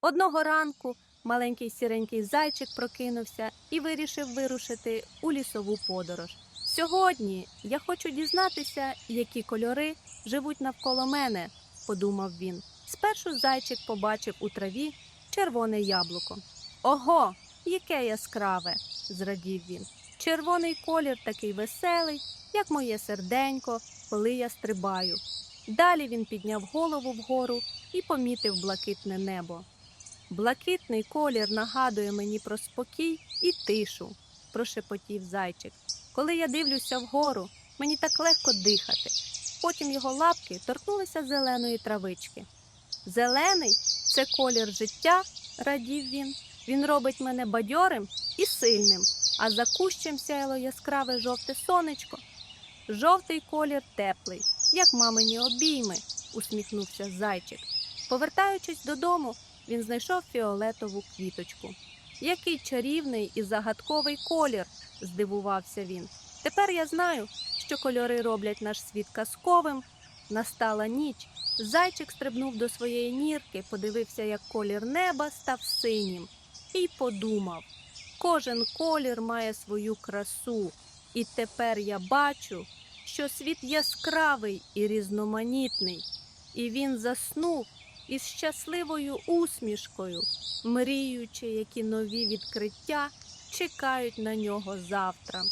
Одного ранку маленький сіренький зайчик прокинувся і вирішив вирушити у лісову подорож. Сьогодні я хочу дізнатися, які кольори живуть навколо мене, подумав він. Спершу зайчик побачив у траві червоне яблуко. Ого, яке яскраве! зрадів він. Червоний колір такий веселий, як моє серденько, коли я стрибаю. Далі він підняв голову вгору і помітив блакитне небо. Блакитний колір нагадує мені про спокій і тишу, прошепотів зайчик. Коли я дивлюся вгору, мені так легко дихати. Потім його лапки торкнулися зеленої травички. Зелений це колір життя, радів він. Він робить мене бадьорим і сильним, а за кущем сяяло яскраве жовте сонечко. Жовтий колір теплий, як мамині обійми, усміхнувся зайчик. Повертаючись додому, він знайшов фіолетову квіточку. Який чарівний і загадковий колір, здивувався він. Тепер я знаю, що кольори роблять наш світ казковим. Настала ніч. Зайчик стрибнув до своєї нірки, подивився, як колір неба став синім, і подумав: кожен колір має свою красу, і тепер я бачу, що світ яскравий і різноманітний, і він заснув із щасливою усмішкою, мріючи, які нові відкриття чекають на нього завтра.